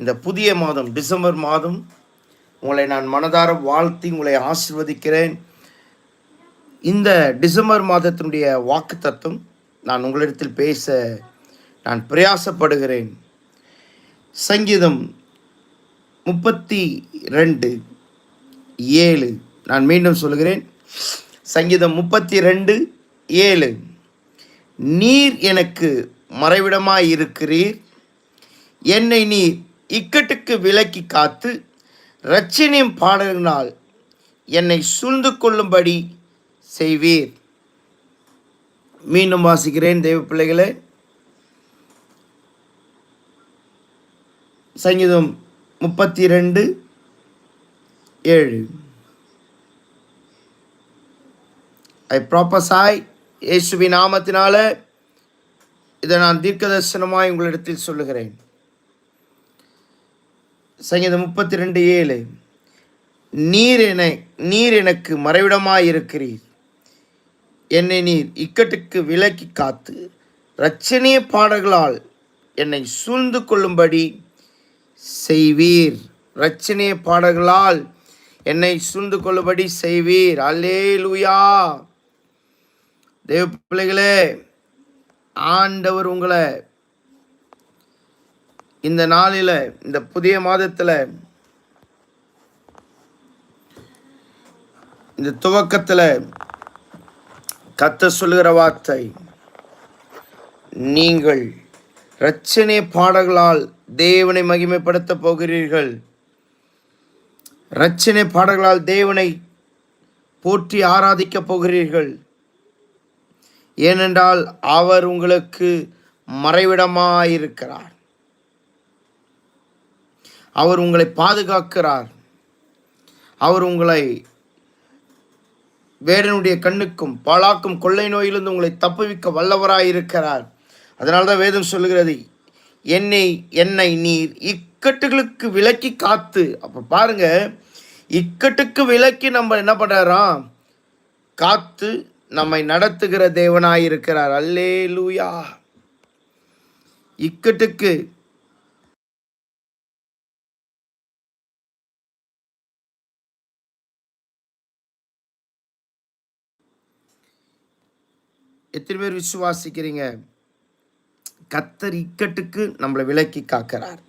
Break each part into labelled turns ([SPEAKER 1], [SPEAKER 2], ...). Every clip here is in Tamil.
[SPEAKER 1] இந்த புதிய மாதம் டிசம்பர் மாதம் உங்களை நான் மனதார வாழ்த்தி உங்களை ஆசிர்வதிக்கிறேன். இந்த டிசம்பர் மாதத்தினுடைய வாக்கு தத்துவம் நான் உங்களிடத்தில் பேச நான் பிரயாசப்படுகிறேன். சங்கீதம் முப்பத்தி ரெண்டு ஏழு. நான் மீண்டும் சொல்கிறேன் சங்கீதம் முப்பத்தி ரெண்டு ஏழு. நீர் எனக்கு மறைவிடமாய் இருக்கிறீர் என்னை நீர் இக்கட்டுக்கு விலக்கி காத்து இரட்சணியம் பாடல்களால் என்னை சூழ்ந்து கொள்ளும்படி செய்வீர். மீண்டும் வாசிக்கிறேன் தெய்வ பிள்ளைகளே. சங்கீதம் முப்பத்தி ரெண்டு ஏழு. ஐ ப்ராப்பசாய் இயேசுவின் நாமத்தினால இதை நான் தீர்க்கதர்சனமாய் உங்களிடத்தில் சொல்லுகிறேன். சங்கீதம் முப்பத்தி ரெண்டு ஏழு. நீர் என நீர் எனக்கு மறைவிடமாய் இருக்கிறீர் என்னை நீர் இக்கட்டுக்கு விலக்கி காத்து இரட்சணிய பாடல்களால் என்னை சூழ்ந்து கொள்ளும்படி செய்வீர். இரட்சணிய பாடல்களால் என்னை சூழ்ந்து கொள்ளும்படி செய்வீர். அல்லேலூயா. தேவ பிள்ளைகளே ஆண்டவர் உங்களை இந்த நாளில் இந்த புதிய மாதத்தில் இந்த துவக்கத்தில் கத்த சொல்லுகிற வார்த்தை நீங்கள் இரட்சணை பாடல்களால் தேவனை மகிமைப்படுத்த போகிறீர்கள். இரட்சணை பாடல்களால் தேவனை போற்றி ஆராதிக்கப் போகிறீர்கள். ஏனென்றால் அவர் உங்களுக்கு மறைவிடமாயிருக்கிறார். அவர் உங்களை பாதுகாக்கிறார். அவர் உங்களை வேடனுடைய கண்ணுக்கும் பாழாக்கும் கொள்ளை நோயிலிருந்து உங்களை தப்புவிக்க வல்லவராயிருக்கிறார். அதனால தான் வேதம் சொல்லுகிறது என்னை என்னை நீர் இக்கட்டுகளுக்கு விலக்கி காத்து. அப்போ பாருங்க இக்கட்டுக்கு விலக்கி நம்ம என்ன பண்ணுறாராம் காத்து நம்மை நடத்துகிற தேவனாயிருக்கிறார். அல்லே லூயா இக்கட்டுக்கு எத்தனை பேர் விசுவாசிக்கிறீங்க? கத்தர் இக்கட்டுக்கு நம்மளை விலக்கி காக்கிறார்.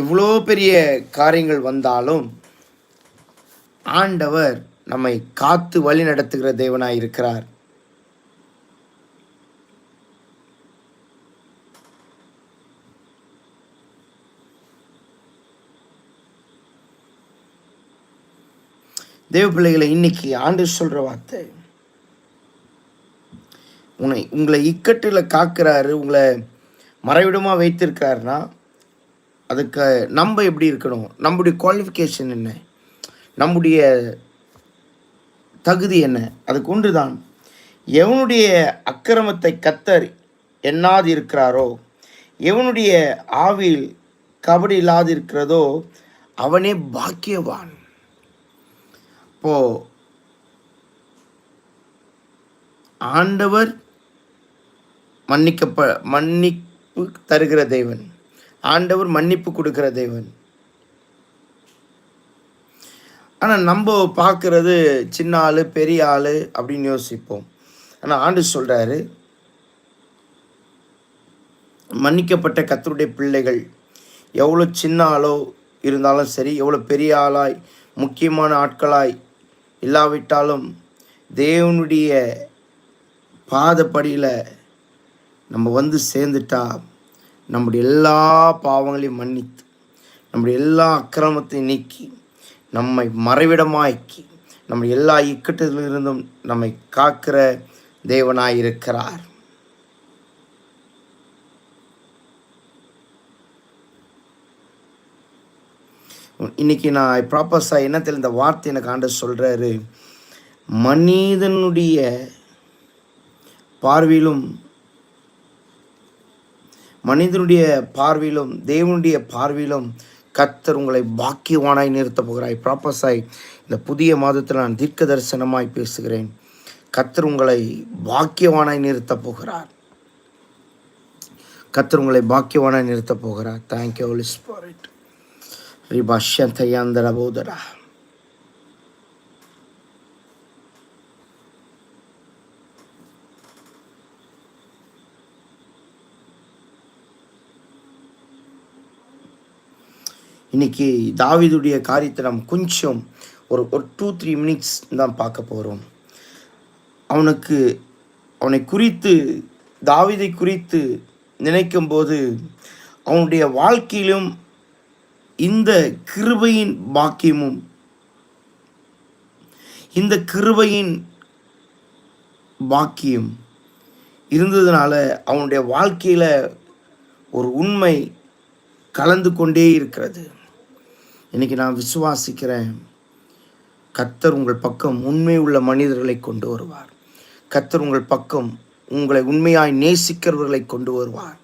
[SPEAKER 1] இவ்வளோ பெரிய காரியங்கள் வந்தாலும் ஆண்டவர் நம்மை காத்து வழி நடத்துகிற தேவனாய் இருக்கிறார். தேவ பிள்ளைகளை இன்னைக்கு ஆண்டு சொல்ற வார்த்தை உன்னை உங்களை இக்கட்டில் காக்கிறாரு உங்களை மறைவிடமாக வைத்திருக்காருன்னா அதுக்கு நம்ம எப்படி இருக்கணும்? நம்முடைய குவாலிஃபிகேஷன் என்ன? நம்முடைய தகுதி என்ன? அதுக்கு ஒன்று தான் எவனுடைய அக்கிரமத்தை கத்தர் எண்ணாது இருக்கிறாரோ எவனுடைய ஆவில் கபடி இல்லாது இருக்கிறதோ அவனே பாக்கியவான். இப்போ ஆண்டவர் மன்னிக்கப்ப மன்னிப்பு தருகிற தேவன். ஆண்டவர் மன்னிப்பு கொடுக்கிற தேவன். ஆனால் நம்ம பார்க்குறது சின்ன ஆள் பெரிய ஆள் அப்படின்னு யோசிப்போம். ஆனால் ஆண்டு சொல்கிறாரு மன்னிக்கப்பட்ட கத்தருடைய பிள்ளைகள் எவ்வளோ சின்ன ஆளோ இருந்தாலும் சரி எவ்வளோ பெரிய ஆளாய் முக்கியமான ஆட்களாய் இல்லாவிட்டாலும் தேவனுடைய பாதப்படியில் நம்ம வந்து சேர்ந்துட்டா நம்முடைய எல்லா பாவங்களையும் மன்னித்து நம்முடைய எல்லா அக்கிரமத்தையும் நீக்கி நம்மை மறைவிடமாக்கி நம்ம எல்லா இக்கட்டிலிருந்தும் நம்மை காக்கிற தேவனாய் இருக்கிறார். இன்னைக்கு நான் ப்ராப்பர்ஸாக என்ன இந்த வார்த்தை எனக்கு ஆண்டு சொல்கிறாரு மனிதனுடைய பார்வையிலும் மனிதனுடைய பார்வையிலும் தேவனுடைய பார்வையிலும் கத்தர் உங்களை பாக்கியவானாய் நிறுத்தப் போகிறாய் ப்ராப்பஸாய் இந்த புதிய மாதத்தில் நான் தீர்க்க தரிசனமாய் பேசுகிறேன். கத்தர் உங்களை பாக்கியவானாய் நிறுத்தப் போகிறார் கத்தர் உங்களை பாக்கியவானாய் நிறுத்தப் போகிறார் தேங்க்யூ ஹோலி ஸ்பிரிட் போதரா இன்னைக்கு தாவிதுடைய காரியத்தை கொஞ்சம் ஒரு ஒரு டூ த்ரீ மினிட்ஸ் தான் பார்க்க போகிறோம் அவனுக்கு அவனை குறித்து தாவிதை குறித்து நினைக்கும் போது அவனுடைய வாழ்க்கையிலும் இந்த கிருபையின் பாக்கியமும் இந்த கிருபையின் பாக்கியம் இருந்ததுனால அவனுடைய வாழ்க்கையில் ஒரு உண்மை கலந்து கொண்டே இருக்கிறது. இன்றைக்கி நான் விசுவாசிக்கிறேன். கத்தர் உங்கள் பக்கம் உண்மை உள்ள மனிதர்களை கொண்டு வருவார். கத்தர் உங்கள் பக்கம் உங்களை உண்மையாய் நேசிக்கிறவர்களை கொண்டு வருவார்.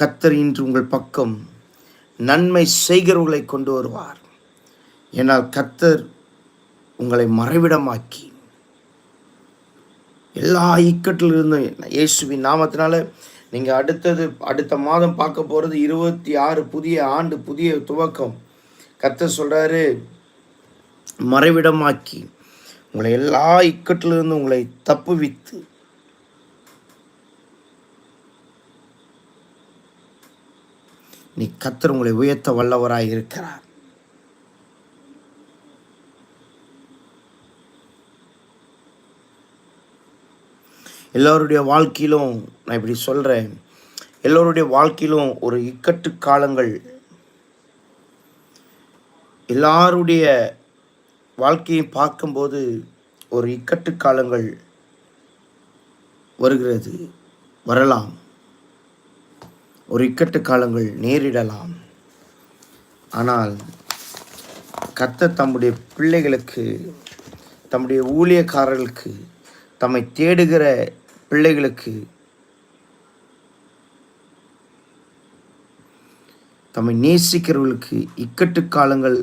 [SPEAKER 1] கத்தர் இன்று உங்கள் பக்கம் நன்மை செய்கிறவர்களை கொண்டு வருவார். ஏன்னால் கத்தர் உங்களை மறைவிடமாக்கி எல்லா இக்கட்டிலிருந்தும் இயேசுவின் நாமத்தினால நீங்கள் அடுத்தது அடுத்த மாதம் பார்க்க போகிறது இருபத்தி ஆறு புதிய ஆண்டு புதிய துவக்கம். கத்த சொல்கிறாரு மறைவிடமாக்கி உங்களை எல்லா இக்கட்டிலிருந்து உங்களை தப்புவித்து நீ கத்தர் உங்களை உயர்த்த வல்லவராய் இருக்கிறார். எல்லோருடைய வாழ்க்கையிலும் நான் இப்படி சொல்கிறேன் எல்லோருடைய வாழ்க்கையிலும் ஒரு இக்கட்டு காலங்கள் எல்லாருடைய வாழ்க்கையை பார்க்கும்போது ஒரு இக்கட்டு காலங்கள் வருகிறது. வரலாம். ஒரு இக்கட்டு காலங்கள் நேரிடலாம். ஆனால் கத்த தம்முடைய பிள்ளைகளுக்கு தம்முடைய ஊழியக்காரர்களுக்கு தம்மை தேடுகிற பிள்ளைகளுக்கு தம்மை நேசிக்கிறவர்களுக்கு இக்கட்டு காலங்கள்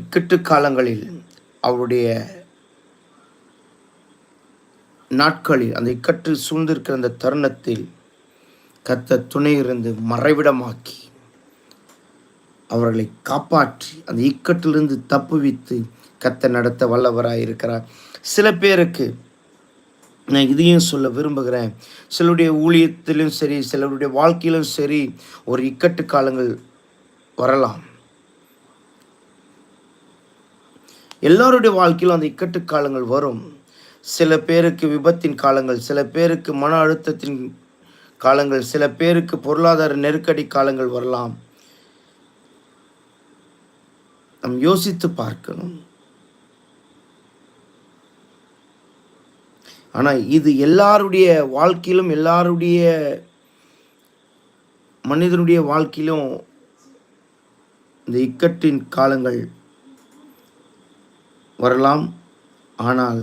[SPEAKER 1] இக்கட்டு காலங்களில் அவருடைய நாட்களில் அந்த இக்கட்டு சூழ்ந்திருக்கிற அந்த தருணத்தில் கத்த துணை இருந்து மறைவிடமாக்கி அவர்களை காப்பாற்றி அந்த இக்கட்டிலிருந்து தப்புவித்து கத்த நடத்த வல்லவராக இருக்கிறார். சில பேருக்கு நான் இதையும் சொல்ல விரும்புகிறேன். சிலருடைய ஊழியத்திலும் சரி சிலருடைய வாழ்க்கையிலும் சரி ஒரு இக்கட்டு காலங்கள் வரலாம். எல்லாருடைய வாழ்க்கையிலும் அந்த இக்கட்டு காலங்கள் வரும். சில பேருக்கு விபத்தின் காலங்கள் சில பேருக்கு மன அழுத்தத்தின் காலங்கள் சில பேருக்கு பொருளாதார நெருக்கடி காலங்கள் வரலாம். நம் யோசித்து பார்க்கணும். ஆனால் இது எல்லாருடைய வாழ்க்கையிலும் எல்லாருடைய மனிதனுடைய வாழ்க்கையிலும் இந்த இக்கட்டின் காலங்கள் வரலாம். ஆனால்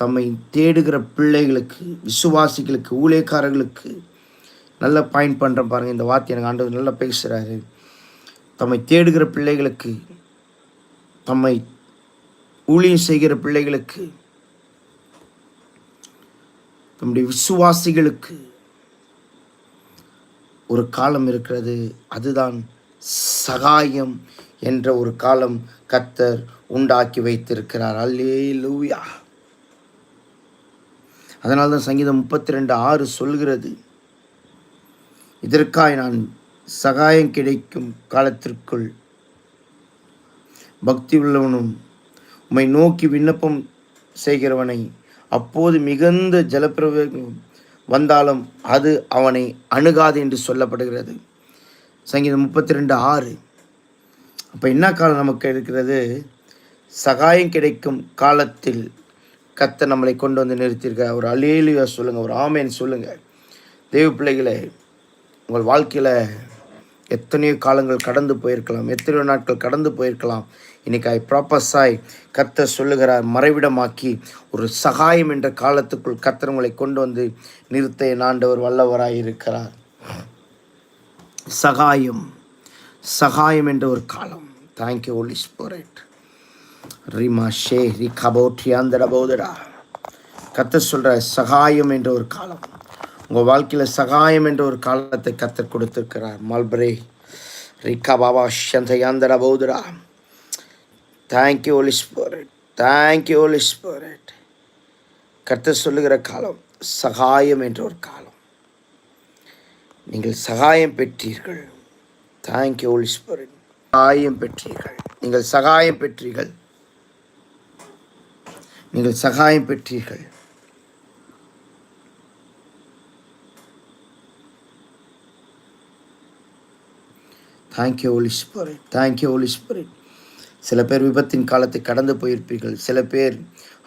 [SPEAKER 1] தம்மை தேடுகிற பிள்ளைகளுக்கு விசுவாசிகளுக்கு ஊழியக்காரர்களுக்கு நல்ல பாயிண்ட் பண்ணுறேன் பாருங்கள் இந்த வார்த்தை எனக்கு ஆண்டவர் நல்லா பேசுகிறாரு தம்மை தேடுகிற பிள்ளைகளுக்கு தம்மை ஊழியம் செய்கிற பிள்ளைகளுக்கு நம்முடைய விசுவாசிகளுக்கு ஒரு காலம் இருக்கிறது. அதுதான் சகாயம் என்ற ஒரு காலம் கத்தர் உண்டாக்கி வைத்திருக்கிறார். அல்லே லூயா அதனால தான் சங்கீதம் முப்பத்தி ரெண்டு ஆறு சொல்கிறது இதற்காய் நான் சகாயம் கிடைக்கும் காலத்திற்குள் பக்தி உள்ளவனும் உம்மை நோக்கி விண்ணப்பம் செய்கிறவனை அப்போது மிகுந்த ஜலப்பிரவேகம் வந்தாலும் அது அவனை அணுகாது என்று சொல்லப்படுகிறது. சங்கீதம் முப்பத்தி ரெண்டு ஆறு. அப்போ என்ன காலம் நமக்கு இருக்கிறது? சகாயம் கிடைக்கும் காலத்தில் கத்தை நம்மளை கொண்டு வந்து நிறுத்தியிருக்க ஒரு அலேலியா சொல்லுங்கள் ஒரு ஆமேன்னு சொல்லுங்கள் தெய்வ பிள்ளைகளை உங்கள் வாழ்க்கையில் எத்தனையோ காலங்கள் கடந்து போயிருக்கலாம் எத்தனையோ நாட்கள் கடந்து போயிருக்கலாம். இன்னைக்கு ஐ ப்ராப்பஸாய் கத்த சொல்லுகிறார் மறைவிடமாக்கி ஒரு சகாயம் என்ற காலத்துக்குள் கத்தர் உங்களை கொண்டு வந்து நிறுத்த நாண்டவர் ஆண்டவர் வல்லவராய் இருக்கிறார் சகாயம். சகாயம் என்ற ஒரு காலம். தேங்க்யூ ஓலி ஸ்போரேட் ரிமா ஷே ரி கபோட்ரி போதடா. கத்த சொல்கிற சகாயம் என்ற ஒரு காலம். உங்கள் வாழ்க்கையில் சகாயம் என்ற ஒரு காலத்தை கத்தர் கொடுத்துருக்கிறார். மல்பரே ரிக்கா பாபா சந்தயாந்தரா பௌதரா thank you holy spirit thank you holy spirit கர்த்தர் சொல்லுகிற காலம் சகாயம் என்ற ஒரு காலம். நீங்கள் சகாயம் பெற்றீர்கள். தேங்க்யூ ஒலி ஸ்பிரிட் சகாயம் பெற்றீர்கள் நீங்கள் சகாயம் பெற்றீர்கள் நீங்கள் சகாயம் பெற்றீர்கள் தேங்க்யூ ஒலி ஸ்பிரிட் தேங்க்யூ ஒலி ஸ்பிரிட் சில பேர் விபத்தின் காலத்தை கடந்து போயிருப்பீர்கள். சில பேர்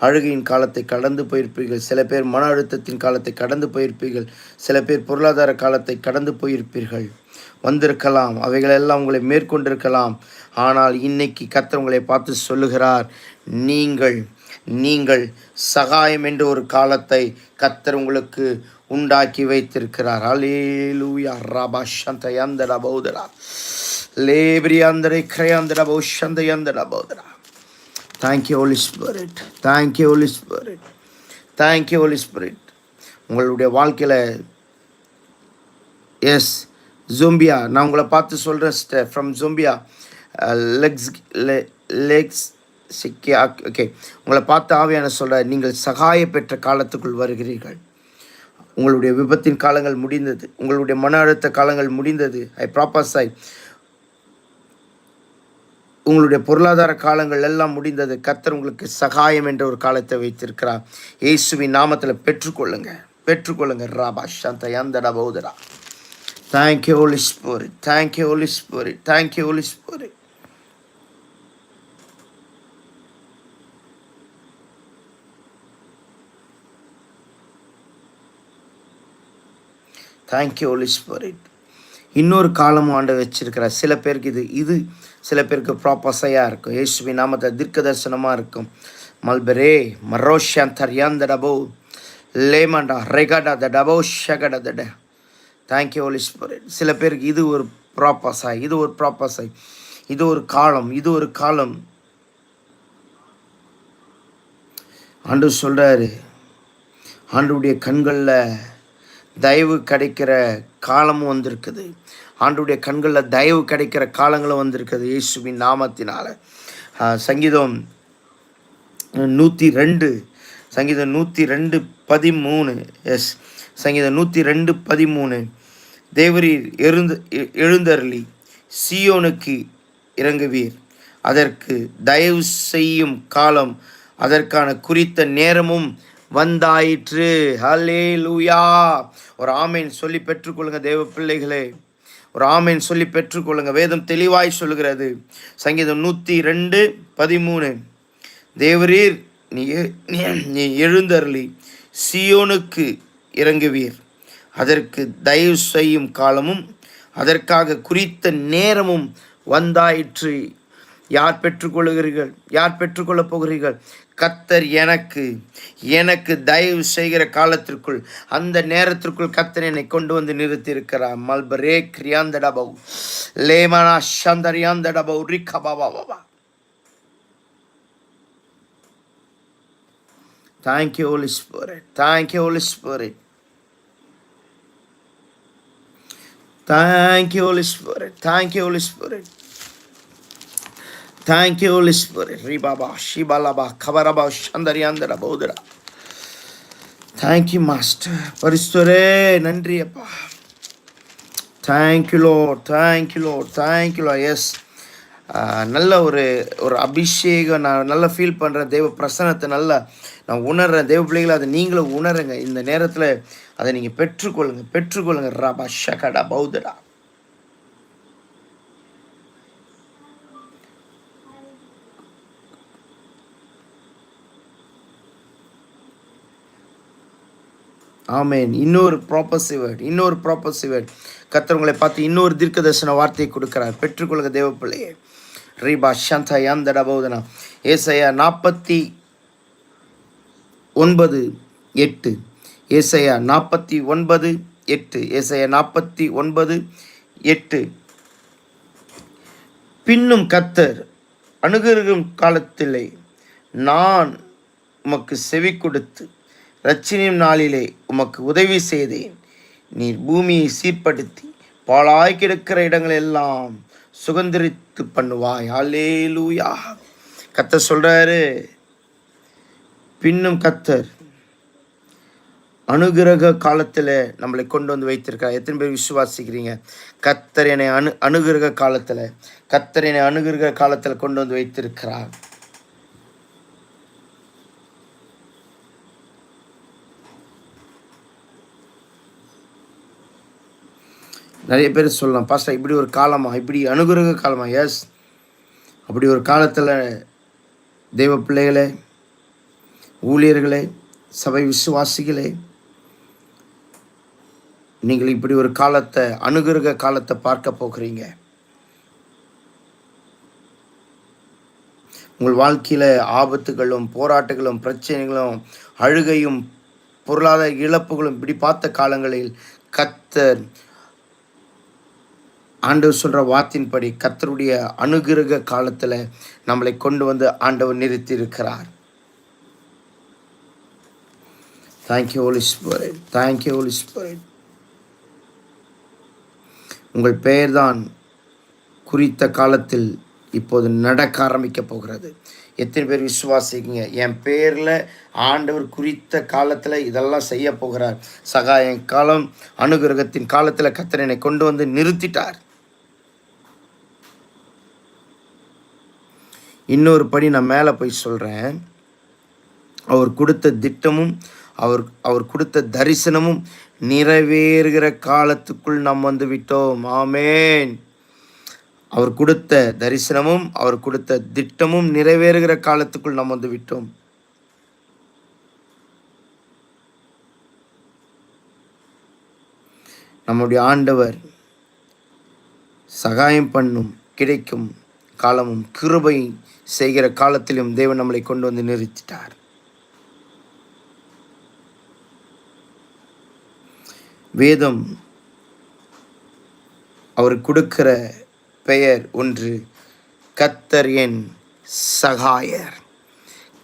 [SPEAKER 1] அழுகையின் காலத்தை கடந்து போயிருப்பீர்கள். சில பேர் மன அழுத்தத்தின் காலத்தை கடந்து போயிருப்பீர்கள். சில பேர் பொருளாதார காலத்தை கடந்து போயிருப்பீர்கள். வந்திருக்கலாம். அவைகளெல்லாம் உங்களை மேற்கொண்டிருக்கலாம். ஆனால் இன்னைக்கு கத்தர் உங்களை பார்த்து சொல்லுகிறார் நீங்கள் நீங்கள் சகாயம் என்ற ஒரு காலத்தை கத்தர் உங்களுக்கு உண்டாக்கி வைத்திருக்கிறார். அலேலூயா ரபா சந்த யந்தர பௌதரா. லேபிரியாந்தரை கிரையாந்தர பௌஷந்த யந்தர பௌதரா. Thank you holy spirit thank you holy spirit thank you holy spirit உங்களுடைய வாழ்க்கையில் எஸ் ஜோம்பியா நான் உங்களை பார்த்து சொல்கிறேன் சிஸ்டர் ஃப்ரம் ஜோம்பியா லெக்ஸ் லெக்ஸ் சிக்கி ஓகே உங்களை பார்த்து ஆவியான சொல்கிற நீங்கள் சகாய பெற்ற காலத்துக்குள் வருகிறீர்கள். உங்களுடைய விபத்தின் காலங்கள் முடிந்தது. உங்களுடைய மன அழுத்த காலங்கள் முடிந்தது. ஐ ப்ராப்பாசாய் உங்களுடைய பொருளாதார காலங்கள் எல்லாம் முடிந்தது. கத்தர் உங்களுக்கு சகாயம் என்ற ஒரு காலத்தை வைத்திருக்கிறார். இயேசுவின் நாமத்தில் பெற்றுக்கொள்ளுங்க. பெற்றுக்கொள்ளுங்க. ராபா சாந்த யாந்தடா பௌதரா thank you holy spirit thank you holy spirit thank you holy spirit thank you holy spirit இன்னொரு காலமும் ஆண்டு வச்சிருக்கிற சில பேருக்கு இது இது சில பேருக்கு ப்ராப்பஸையாக இருக்கும். இயேசுவி நாமத்தை தீர்க்க தரிசனமாக இருக்கும். மல்பரே மரோஷான் தரியாந்த டபோ லேமண்டா ரெகடா த டபோ ஷகட தட தேங்க்யூ ஹோலி ஸ்பிரிட் சில பேருக்கு இது ஒரு ப்ராப்பஸாய் இது ஒரு ப்ராப்பஸாய் இது ஒரு காலம் இது ஒரு காலம். ஆண்டு சொல்கிறாரு ஆண்டுடைய கண்களில் தயவு கிடைக்கிற காலமும் வந்திருக்குது. ஆண்டுடைய கண்களில் தயவு கிடைக்கிற காலங்களும் வந்திருக்குது இயேசுவின் நாமத்தினால். சங்கீதம் நூற்றி ரெண்டு சங்கீதம் நூற்றி ரெண்டு பதிமூணு எஸ் சங்கீதம் நூற்றி ரெண்டு பதிமூணு. தேவரீர் எழுந்து எழுந்தருளி சியோனுக்கு இறங்குவீர் அதற்கு தயவு செய்யும் காலம் அதற்கான குறித்த நேரமும் வந்தாயிற்று. ஹலே லூயா ஒரு ஆமேன் சொல்லி பெற்றுக்கொள்ளுங்க தேவ பிள்ளைகளே. ஒரு ஆமேன் சொல்லி பெற்றுக்கொள்ளுங்க. வேதம் தெளிவாய் சொல்லுகிறது. சங்கீதம் நூற்றி ரெண்டு பதிமூணு. தேவரீர் நீ எ- நீ- நீ எழுந்தருளி சியோனுக்கு இறங்குவீர் அதற்கு தயவு செய்யும் காலமும் அதற்காக குறித்த நேரமும் வந்தாயிற்று. யார் பெற்றுக்கொள்கிறீர்கள்? யார் பெற்றுக்கொள்ளப் போகிறீர்கள்? கத்தர் எனக்கு எனக்கு தயவு செய்கிற காலத்திற்குள் அந்த நேரத்திற்குள் கத்தர் என்னை கொண்டு வந்து நிறுத்தியிருக்கிறார். மல்பரே கிரியாந்தடபவ் லேமனா சந்தரியாந்தடபவ் ரிக்க பாபா பாபா Thank போரே Holy Spirit. Thank you, Holy Spirit. Thank you, Holy Spirit. Thank you, Holy Spirit. Thank you, Holy Spirit. Ribaba, Shibalaba, Kabaraba, Shandariandara, Bodara. Thank you, Master. பரிசுத்தரே நன்றி அப்பா thank you lord thank you lord thank you lord yes நல்ல ஒரு ஒரு அபிஷேகம் நான் நல்லா ஃபீல் பண்ணுறேன் தேவ பிரசனத்தை நல்லா நான் உணர்றேன் தேவ பிள்ளைகளை அதை நீங்களும் உணருங்க இந்த நேரத்தில் அதை நீங்கள் பெற்றுக்கொள்ளுங்க பெற்றுக்கொள்ளுங்க. ரபா ஷகடா பௌதடா. ஆமேன். இன்னொரு ப்ராப்பர்சி வேர்ட் இன்னொரு ப்ராப்பர்சி வேர்ட் கத்தவங்களை பார்த்து இன்னொரு தீர்க்க தரிசன வார்த்தையை கொடுக்கிறார். பெற்றுக்கொள்க தேவ பிள்ளையே ரீபா சந்தா யாந்தடா பௌதனா. ஏசையா நாற்பத்தி ஒன்பது எட்டு. ஏசையா நாற்பத்தி ஒன்பது எட்டு. ஏசையா நாற்பத்தி ஒன்பது எட்டு. பின்னும் கத்தர் அணுகருகும் காலத்திலே நான் உமக்கு செவி கொடுத்து ரட்சினியும் நாளிலே உமக்கு உதவி செய்தேன். நீர் பூமியை சீர்படுத்தி பாழாய் கிடக்கிற இடங்கள் எல்லாம் சுதந்திரித்து பண்ணுவாய். அல்லேலூயா கத்தர் சொல்கிறாரு பின்னும் கத்தர் அனுகிரக காலத்தில் நம்மளை கொண்டு வந்து வைத்திருக்கார் எத்தனை பேர் விசுவாசிக்கிறீங்க? கத்தர் என்னை அணு அனுகிரக காலத்தில் கத்தர் என்னை அனுகிரக காலத்தில் கொண்டு வந்து வைத்திருக்கிறார். நிறைய பேர் சொல்லலாம் பாஸ்டா இப்படி ஒரு காலமா? இப்படி அனுகிரக காலமா? எஸ் அப்படி ஒரு காலத்தில் தெய்வ பிள்ளைகளே ஊழியர்களே சபை விசுவாசிகளே நீங்கள் இப்படி ஒரு காலத்தை அணுகிருக காலத்தை பார்க்க போகிறீங்க. உங்கள் வாழ்க்கையில் ஆபத்துகளும் போராட்டங்களும் பிரச்சனைகளும் அழுகையும் பொருளாதார இழப்புகளும் இப்படி பார்த்த காலங்களில் கத்தர் ஆண்டவர் சொல்கிற வார்த்தையின்படி கத்தருடைய அனுகிரக காலத்தில் நம்மளை கொண்டு வந்து ஆண்டவர் நிறுத்தி இருக்கிறார் thank you holy spirit thank you holy spirit உங்கள் பெயர்தான் குறித்த காலத்தில் இப்போது நடக்க ஆரம்பிக்க போகிறது. எத்தனை பேர் விசுவாசிக்கீங்க என் பேரில் ஆண்டவர் குறித்த காலத்தில் இதெல்லாம் செய்ய போகிறார். சகாயம் காலம் அனுகிரகத்தின் காலத்தில் கத்தரனை கொண்டு வந்து நிறுத்திட்டார். இன்னொரு படி நான் மேலே போய் சொல்கிறேன் அவர் கொடுத்த திட்டமும் அவர் அவர் கொடுத்த தரிசனமும் நிறைவேறுகிற காலத்துக்குள் நாம் வந்து விட்டோம். ஆமேன். அவர் கொடுத்த தரிசனமும் அவர் கொடுத்த திட்டமும் நிறைவேறுகிற காலத்துக்குள் நாம் வந்து விட்டோம். நம்முடைய ஆண்டவர் சகாயம் பண்ணும் கிடைக்கும் காலமும் கிருபை செய்கிற காலத்திலும் தேவன் நம்மளை கொண்டு வந்து நிறுத்திட்டார். வேதம் அவர் கொடுக்கிற பெயர் ஒன்று கத்தர் என் சகாயர்.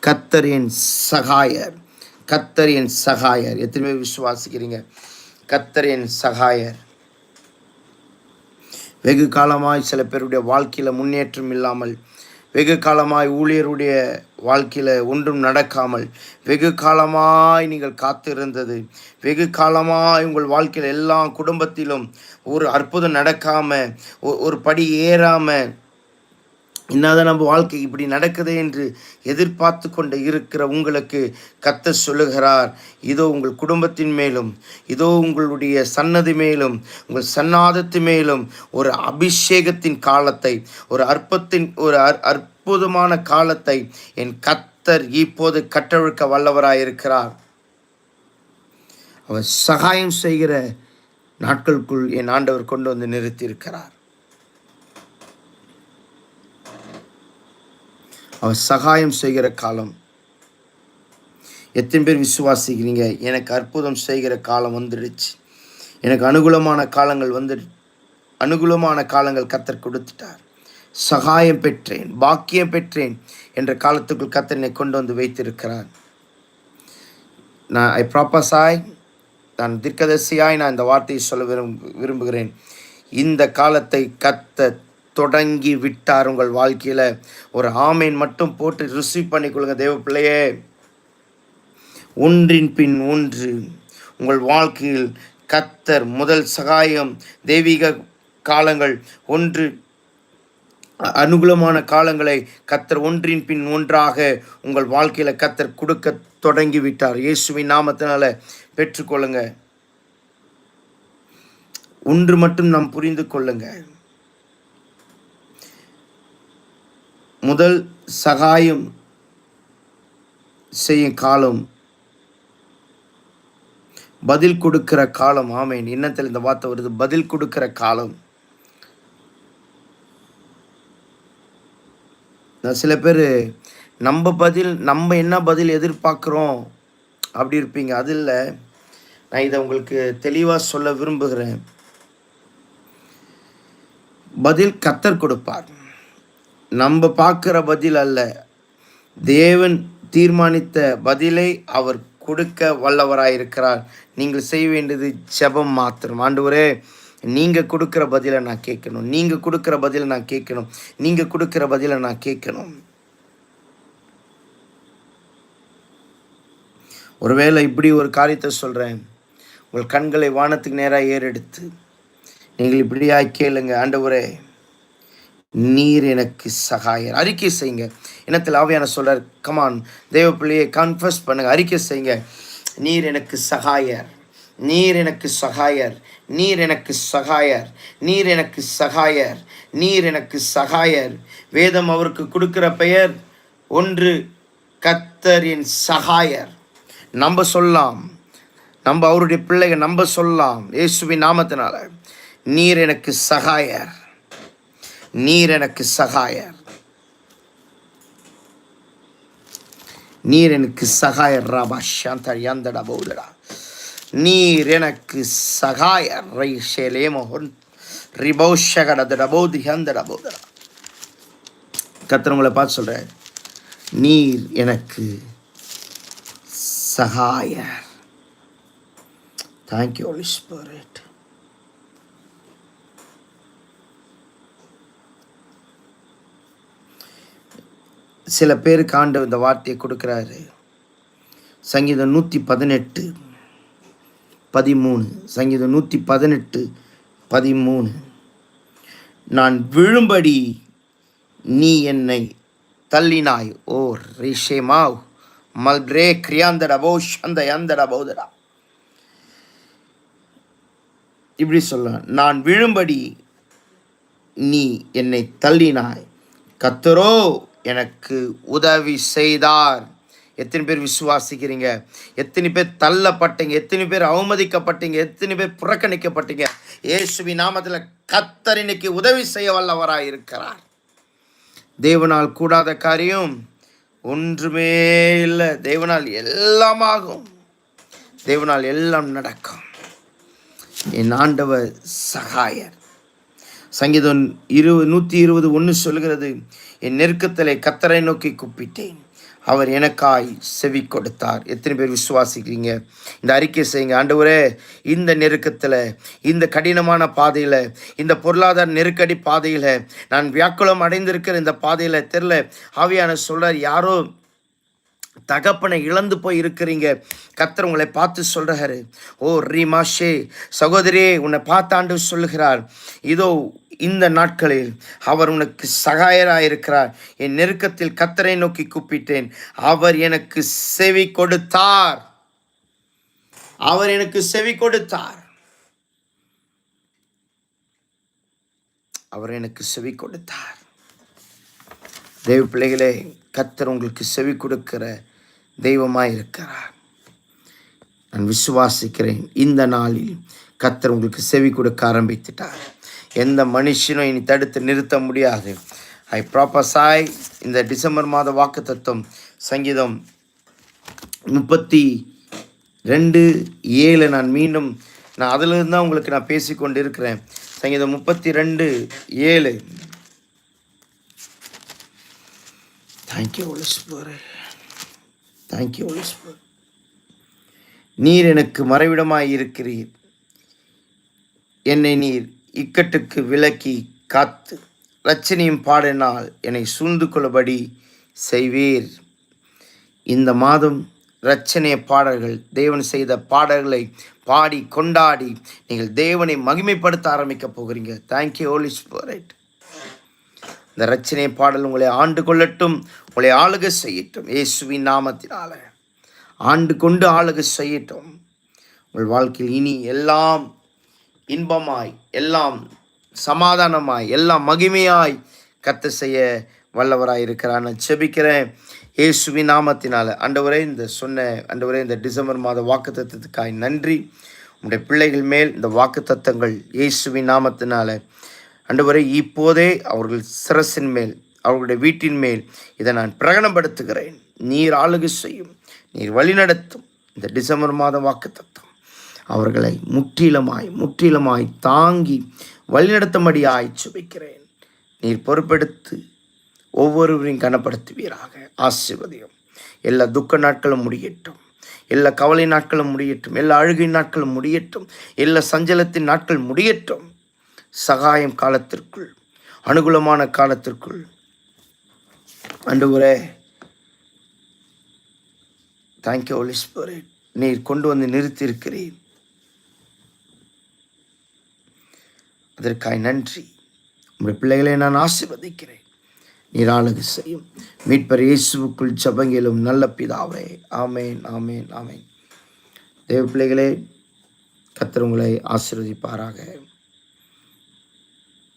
[SPEAKER 1] கத்தர் என் சகாயர். கத்தர் என் சகாயர். எத்தனை பேர் விசுவாசிக்கிறீங்க? கத்தர் என் சகாயர். வெகு காலமாய் சில பேருடைய வாழ்க்கையில் முன்னேற்றம் இல்லாமல் வெகு காலமாய் ஊழியருடைய வாழ்க்கையில் ஒன்றும் நடக்காமல் வெகு காலமாய் நீங்கள் காத்திருந்தது. வெகு காலமாய் உங்கள் வாழ்க்கையில் எல்லா குடும்பத்திலும் ஒரு அற்புதம் நடக்காமல் ஒரு படி ஏறாமல் என்னதான் நம்ம வாழ்க்கை இப்படி நடக்குது என்று எதிர்பார்த்து கொண்டு இருக்கிற உங்களுக்கு கத்த சொல்லுகிறார் இதோ உங்கள் குடும்பத்தின் மேலும் இதோ உங்களுடைய சன்னதி மேலும் உங்கள் சன்னாதத்து மேலும் ஒரு அபிஷேகத்தின் காலத்தை ஒரு அற்பத்தின் ஒரு அற்புதமான காலத்தை என் கத்தர் இப்போது கட்டழுக்க வல்லவராயிருக்கிறார். அவர் சகாயம் செய்கிற நாட்களுக்குள் என் ஆண்டவர் கொண்டு வந்து நிறுத்தியிருக்கிறார். அவர் சகாயம் செய்கிற காலம். எத்தனை பேர் விசுவாசிக்கிறீங்க? எனக்கு அற்புதம் செய்கிற காலம் வந்துடுச்சு. எனக்கு அனுகூலமான காலங்கள் வந்து அனுகூலமான காலங்கள் கத்தர் கொடுத்துட்டார். சகாயம் பெற்றேன் பாக்கியம் பெற்றேன் என்ற காலத்துக்குள் கத்தனை கொண்டு வந்து வைத்திருக்கிறார். நான் ஐ ப்ராப்பஸாய் நான் திர்க்கதரிசியாய் நான் இந்த வார்த்தையை சொல்ல விரும்பு விரும்புகிறேன். இந்த காலத்தை கத்த தொடங்கி விட்டார் உங்கள் வாழ்க்கையில். ஒரு ஆமீன் மட்டும் போட்டு ரிசீவ் பண்ணிக்கொள்ளுங்க தேவ பிள்ளையே. ஒன்றின் பின் ஒன்று. உங்கள் வாழ்க்கையில் கத்தர் முதல் சகாயம் தெய்வீக காலங்கள் ஒன்று அனுகூலமான காலங்களை கத்தர் ஒன்றின் பின் ஒன்றாக உங்கள் வாழ்க்கையில் கத்தர் கொடுக்க தொடங்கி விட்டார். இயேசுவின் நாமத்தினால பெற்றுக்கொள்ளுங்க ஒன்று மட்டும் நாம் புரிந்து கொள்ளுங்கள். முதல் சகாயம் செய்யும் காலம் பதில் கொடுக்கிற காலம் ஆமேன். இன்னத்தில் இந்த வார்த்தை வருது பதில் கொடுக்கிற காலம். சில பேர் நம்ம பதில் நம்ம என்ன பதில் எதிர்பார்க்குறோம் அப்படி இருப்பீங்க. அது இல்லை நான் இதை உங்களுக்கு தெளிவாக சொல்ல விரும்புகிறேன். பதில் கத்தர் கொடுப்பார். நம்ம பார்க்குற பதில் அல்ல. தேவன் தீர்மானித்த பதிலை அவர் கொடுக்க வல்லவராயிருக்கிறார். நீங்கள் செய்ய வேண்டியது ஜெபம் மாத்திரம். ஆண்டவரே நீங்கள் கொடுக்குற பதிலை நான் கேட்கணும். நீங்கள் கொடுக்குற பதிலை நான் கேட்கணும். நீங்கள் கொடுக்குற பதிலை நான் கேட்கணும். ஒருவேளை இப்படி ஒரு காரியத்தை சொல்கிறேன் உங்கள் கண்களை வானத்துக்கு நேராக ஏறெடுத்து நீங்கள் இப்படியாக கேளுங்க. ஆண்டவரே நீர் எனக்கு சகாயர். அறிக்கை செய்யுங்க. இனத்தில் ஆவியான சொல்கிறார் கமான் தெய்வ பிள்ளையை கன்ஃபர்ஸ் பண்ணுங்க. அறிக்கை செய்யுங்க. நீர் எனக்கு சகாயர். நீர் எனக்கு சகாயர். நீர் எனக்கு சகாயர். நீர் எனக்கு சகாயர். நீர் எனக்கு சகாயர். வேதம் அவருக்கு கொடுக்கிற பெயர் ஒன்று கத்தரின் சகாயர். நம்ப சொல்லலாம். நம்ம அவருடைய பிள்ளைகள் நம்ப சொல்லலாம். இயேசுவின் நாமத்தினால. நீர் எனக்கு சகாயர். நீர் எனக்கு சகாயர். நீர் எனக்கு சகாயர் ராபா சாந்தா யந்தடா பௌதடா நீர் எனக்கு சகாயர் ரை ஷேலேமோகன் ரிபௌஷகடதட பௌதி ஹந்தடா பௌதடா கத்திரவங்களை பார்த்து சொல்கிறேன் நீர் எனக்கு சகாயர். தேங்க்யூ ஹோலி ஸ்பிரிட் சில பேருக்கு ஆண்டவர் இந்த வார்த்தையை கொடுக்குறாரு. சங்கீதம் நூற்றி பதினெட்டு பதிமூணு. சங்கீதம் நூற்றி பதினெட்டு பதிமூணு. நான் விழும்படி நீ என்னை தள்ளினாய் ஓ ரிஷேமாவ். மல்ரே அந்த சந்த யந்தடபோதடா இப்படி சொல்ல நான் விழும்படி நீ என்னை தள்ளினாய். கத்தரோ எனக்கு உதவி செய்தார். எத்தனை பேர் விசுவாசிக்கிறீங்க? எத்தனை பேர் தள்ளப்பட்டீங்க? எத்தனை பேர் அவமதிக்கப்பட்டீங்க? எத்தனை பேர் புறக்கணிக்கப்பட்டீங்க? இயேசுவி நாமத்தில் கத்தர் இன்னைக்கு உதவி செய்ய வல்லவராக இருக்கிறார். தேவனால் கூடாத காரியம் ஒன்றுமே இல்லை. தேவனால் எல்லாமாகும். தேவனால் எல்லாம் நடக்கும். என் ஆண்டவர் சகாயர். சங்கீதம் இரு நூற்றி இருபது ஒன்று சொல்கிறது என் நெருக்கத்திலே கத்தரை நோக்கி கூப்பிட்டேன். அவர் எனக்காய் செவி கொடுத்தார். எத்தனை பேர் விசுவாசிக்கிறீங்க? இந்த அறிக்கை செய்யுங்க. ஆண்டவரே இந்த நெருக்கத்தில் இந்த கடினமான பாதையில் இந்த பொருளாதார நெருக்கடி பாதையில் நான் வியாக்குளம் அடைந்திருக்கிற இந்த பாதையில் தெரில ஆவியான சொல்கிறார் யாரோ தகப்பனை இழந்து போய் இருக்கிறீங்க கத்தர் உங்களை பார்த்து சொல்கிறாரு ஓ ரீமாஷே சகோதரியே உன்னை பார்த்தாண்டு சொல்லுகிறார். இதோ இந்த நாட்களில் அவர் உனக்கு சகாயராயிருக்கிறார். என் நெருக்கத்தில் கத்தரை நோக்கி கூப்பிட்டேன். அவர் எனக்கு செவி கொடுத்தார். அவர் எனக்கு செவி கொடுத்தார். அவர் எனக்கு செவி கொடுத்தார். தெய்வ பிள்ளைகளே கத்தர் உங்களுக்கு செவி கொடுக்கிற தெய்வமாய் இருக்கிறார் நான் விசுவாசிக்கிறேன். இந்த நாளில் கத்தர் உங்களுக்கு செவி கொடுக்க ஆரம்பித்துட்டார். எந்த மனுஷனும் இனி தடுத்து நிறுத்த முடியாது. ஐ ப்ராப்பஸாய் இந்த டிசம்பர் மாத வாக்கு தத்துவம் சங்கீதம் முப்பத்தி ரெண்டு ஏழு. நான் மீண்டும் நான் அதிலிருந்து தான் உங்களுக்கு நான் பேசிக்கொண்டு இருக்கிறேன் சங்கீதம் முப்பத்தி ரெண்டு ஏழு. தேங்க்யூ ஒலிஸ்போரே தேங்க்யூ ஒலிஸ்போர் நீர் எனக்கு மறைவிடமாய் இருக்கிறீர் என்னை நீர் இக்கட்டுக்கு விலக்கி காத்து ரச்சனையும் பாடினால் என்னை சூழ்ந்து கொள்ளபடி செய்வீர். இந்த மாதம் ரச்சனைய பாடல்கள் தேவன் செய்த பாடல்களை பாடி கொண்டாடி நீங்கள் தேவனை மகிமைப்படுத்த ஆரம்பிக்க போகிறீங்க. தேங்க்யூ ஹோலி ஸ்பிரிட் இந்த ரச்சனை பாடல் உங்களை ஆண்டு கொள்ளட்டும் உங்களை ஆளுக செய்யட்டும் இயேசுவின் நாமத்தினால. ஆண்டு கொண்டு ஆளுக செய்யட்டும். உங்கள் வாழ்க்கையில் இனி எல்லாம் இன்பமாய் எல்லாம் சமாதானமாய் எல்லாம் மகிமையாய் கத்த செய்ய வல்லவராக இருக்கிறார். நான் செபிக்கிறேன் இயேசுவி நாமத்தினால் அண்டவரே இந்த சொன்ன அண்டவரே இந்த டிசம்பர் மாத வாக்குத்தத்தத்துக்காய் நன்றி. உங்களுடைய பிள்ளைகள் மேல் இந்த வாக்குத்தத்தங்கள் இயேசுவி நாமத்தினால. ஆண்டவரே இப்போதே அவர்கள் சிரசின் மேல் அவர்களுடைய வீட்டின் மேல் இதை நான் பிரகடனப்படுத்துகிறேன். நீர் ஆளுகை செய்யும் நீர் வழிநடத்தும் இந்த டிசம்பர் மாத வாக்குத்தத்தம். அவர்களை முற்றிலுமாய் முற்றிலுமாய் தாங்கி வழிநடத்தும்படியாய் சுபிக்கிறேன். நீர் பொறுப்பெடுத்து ஒவ்வொருவரையும் கனப்படுத்துவீராக. ஆசிர்வதியும். எல்லா துக்க நாட்களும் முடியட்டும். எல்லா கவலை நாட்களும் முடியட்டும். எல்லா அழுகை நாட்களும் முடியட்டும். எல்லா சஞ்சலத்தின் நாட்கள் முடியட்டும். சகாயம் காலத்திற்குள் அனுகூலமான காலத்திற்குள். அன்றுவரே தேங்க்யூ ஹோலி ஸ்பிரிட் நீர் கொண்டு வந்து நிறுத்தியிருக்கிறேன் அதற்காய் நன்றி. உங்களுடைய பிள்ளைகளை நான் ஆசிர்வதிக்கிறேன். நீர் செய்யும். மீட்பர் இயேசுவுக்குள் ஜபங்கிலும் நல்ல பிதாவே. ஆமேன் ஆமேன் ஆமேன். தேவ பிள்ளைகளே கத்தர் உங்களை ஆசீர்வதிப்பாராக.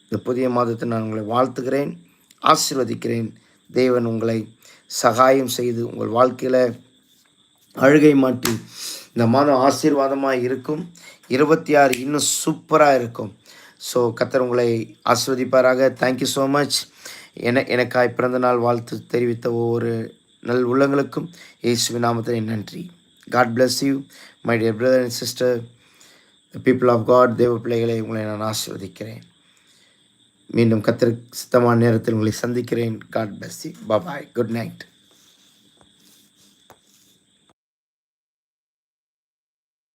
[SPEAKER 1] இந்த புதிய மாதத்தை நான் உங்களை வாழ்த்துகிறேன் ஆசிர்வதிக்கிறேன். தேவன் உங்களை சகாயம் செய்து உங்கள் வாழ்க்கையில் அழுகை மாட்டி இந்த மாதம் ஆசீர்வாதமாக இருக்கும். இருபத்தி ஆறு இன்னும் சூப்பராக இருக்கும். ஸோ கத்தர் உங்களை ஆஸ்வதிப்பாராக தேங்க்யூ ஸோ மச் என எனக்காய் பிறந்த நாள் வாழ்த்து தெரிவித்த ஒவ்வொரு நல் உள்ளங்களுக்கும் இயேசுவி நாமத்தில் நன்றி. God bless you my dear brother and sister the people of God தேவ பிள்ளைகளை உங்களை நான் ஆஸ்வதிக்கிறேன் மீண்டும் கத்திர சித்தமான நேரத்தில் உங்களை சந்திக்கிறேன். God bless you bye good night